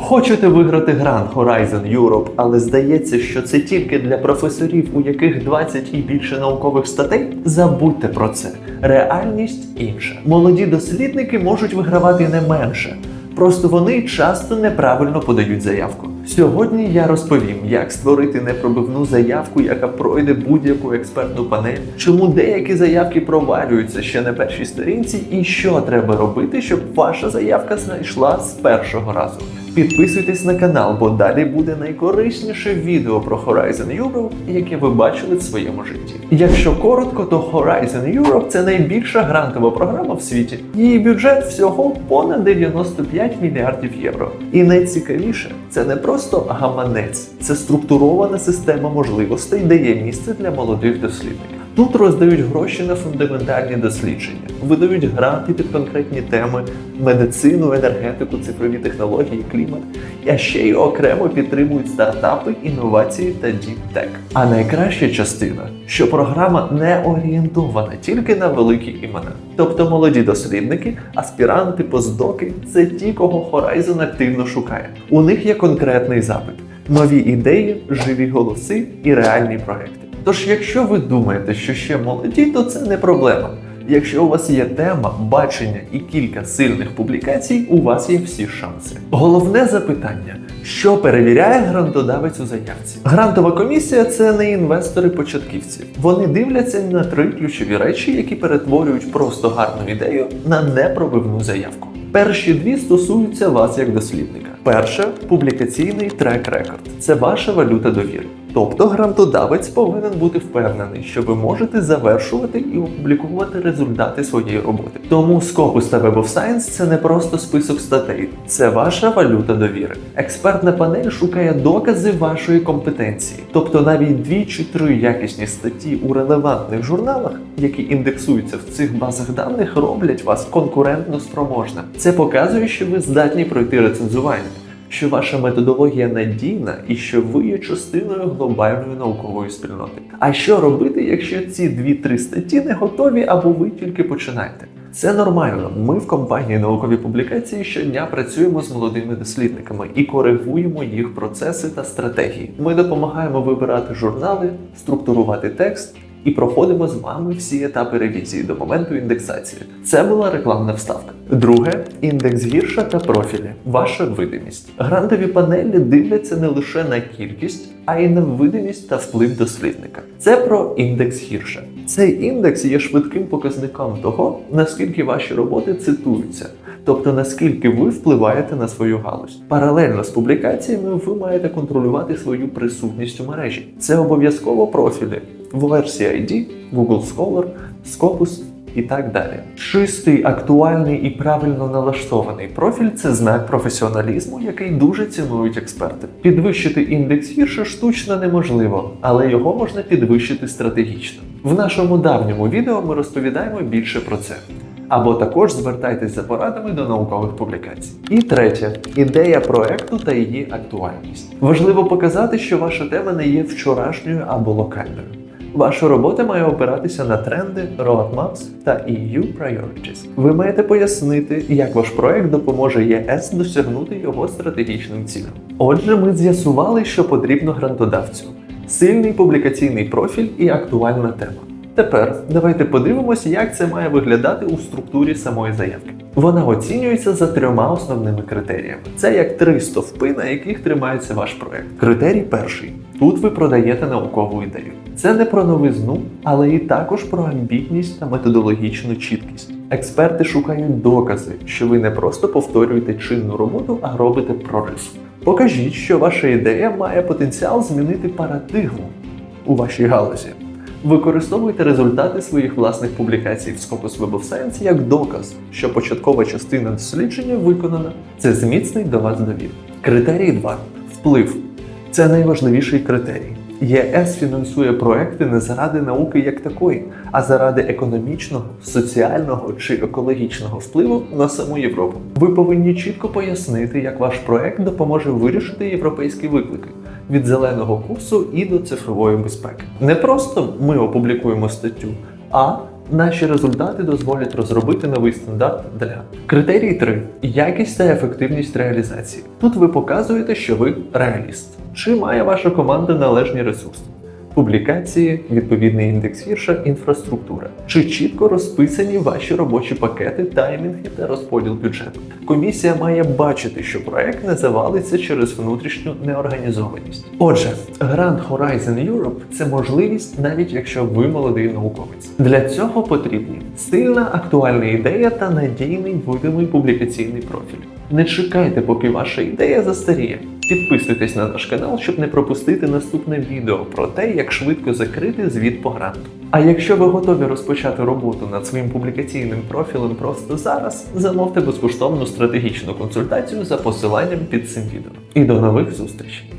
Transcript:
Хочете виграти грант Horizon Europe, але здається, що це тільки для професорів, у яких 20 і більше наукових статей? Забудьте про це. Реальність інша. Молоді дослідники можуть вигравати не менше. Просто вони часто неправильно подають заявку. Сьогодні я розповім, як створити непробивну заявку, яка пройде будь-яку експертну панель, чому деякі заявки провалюються ще на першій сторінці, і що треба робити, щоб ваша заявка знайшла з першого разу. Підписуйтесь на канал, бо далі буде найкорисніше відео про Horizon Europe, яке ви бачили в своєму житті. Якщо коротко, то Horizon Europe це найбільша грантова програма в світі. Її бюджет всього понад 95 мільярдів євро. І найцікавіше, це не просто гаманець, це структурована система можливостей, де є місце для молодих дослідників. Тут роздають гроші на фундаментальні дослідження, видають гранти під конкретні теми, медицину, енергетику, цифрові технології, клімат, а ще й окремо підтримують стартапи, інновації та діптек. А найкраща частина, що програма не орієнтована тільки на великі імена. Тобто молоді дослідники, аспіранти, поздоки це ті, кого Horizon активно шукає. У них є конкретний запит, нові ідеї, живі голоси і реальні проекти. Тож, якщо ви думаєте, що ще молоді, то це не проблема. Якщо у вас є тема, бачення і кілька сильних публікацій, у вас є всі шанси. Головне запитання: що перевіряє грантодавець у заявці? Грантова комісія це не інвестори-початківці. Вони дивляться на три ключові речі, які перетворюють просто гарну ідею на непробивну заявку. Перші дві стосуються вас як дослідника. Перше публікаційний трек-рекорд. Це ваша валюта довіри. Тобто грантодавець повинен бути впевнений, що ви можете завершувати і опублікувати результати своєї роботи. Тому Scopus та Web of Science це не просто список статей, це ваша валюта довіри. Експертна панель шукає докази вашої компетенції. Тобто навіть дві чи три якісні статті у релевантних журналах, які індексуються в цих базах даних, роблять вас конкурентно спроможним. Це показує, що ви здатні пройти рецензування що ваша методологія надійна і що ви є частиною глобальної наукової спільноти. А що робити, якщо ці дві-три статті не готові або ви тільки починаєте? Це нормально. Ми в компанії наукові публікації щодня працюємо з молодими дослідниками і коригуємо їх процеси та стратегії. Ми допомагаємо вибирати журнали, структурувати текст. І проходимо з вами всі етапи ревізії до моменту індексації. Це була рекламна вставка. Друге індекс гірша та профілі. Ваша видимість. Грантові панелі дивляться не лише на кількість, а й на видимість та вплив дослідника. Це про індекс гірша. Цей індекс є швидким показником того, наскільки ваші роботи цитуються. Тобто наскільки ви впливаєте на свою галузь. Паралельно з публікаціями ви маєте контролювати свою присутність у мережі. Це обов'язково профілі в версії ID, Google Scholar, Scopus і так далі. Чистий, актуальний і правильно налаштований профіль це знак професіоналізму, який дуже цінують експерти. Підвищити індекс гірше штучно неможливо, але його можна підвищити стратегічно. В нашому давньому відео ми розповідаємо більше про це. Або також звертайтесь за порадами до наукових публікацій. І третє ідея проекту та її актуальність. Важливо показати, що ваша тема не є вчорашньою або локальною. Ваша робота має опиратися на тренди, roadmaps та EU priorities. Ви маєте пояснити, як ваш проект допоможе ЄС досягнути його стратегічним цілям. Отже, ми з'ясували, що потрібно грантодавцю: сильний публікаційний профіль і актуальна тема. Тепер давайте подивимося, як це має виглядати у структурі самої заявки. Вона оцінюється за трьома основними критеріями. Це як три стовпи, на яких тримається ваш проект. Критерій перший: тут ви продаєте наукову ідею. Це не про новизну, але і також про амбітність та методологічну чіткість. Експерти шукають докази, що ви не просто повторюєте чинну роботу, а робите прорив. Покажіть, що ваша ідея має потенціал змінити парадигму у вашій галузі. Використовуйте результати своїх власних публікацій в Scopus Web of Science як доказ, що початкова частина дослідження виконана. Це зміцнить до вас довіру. Критерій 2. Вплив. Це найважливіший критерій. ЄС фінансує проекти не заради науки як такої, а заради економічного, соціального чи екологічного впливу на саму Європу. Ви повинні чітко пояснити, як ваш проект допоможе вирішити європейські виклики від зеленого курсу і до цифрової безпеки. Не просто ми опублікуємо статтю, а Наші результати дозволять розробити новий стандарт для критерій 3. якість та ефективність реалізації. Тут ви показуєте, що ви реаліст. Чи має ваша команда належні ресурси? Публікації, відповідний індекс вірша, інфраструктура. Чи чітко розписані ваші робочі пакети, таймінги та розподіл бюджету? Комісія має бачити, що проект не завалиться через внутрішню неорганізованість. Отже, грант Horizon Europe це можливість, навіть якщо ви молодий науковець. Для цього потрібні сильна актуальна ідея та надійний видимий публікаційний профіль. Не чекайте, поки ваша ідея застаріє. Підписуйтесь на наш канал, щоб не пропустити наступне відео про те, як швидко закрити звіт по гранту. А якщо ви готові розпочати роботу над своїм публікаційним профілем просто зараз, замовте безкоштовну стратегічну консультацію за посиланням під цим відео. І до нових зустрічей!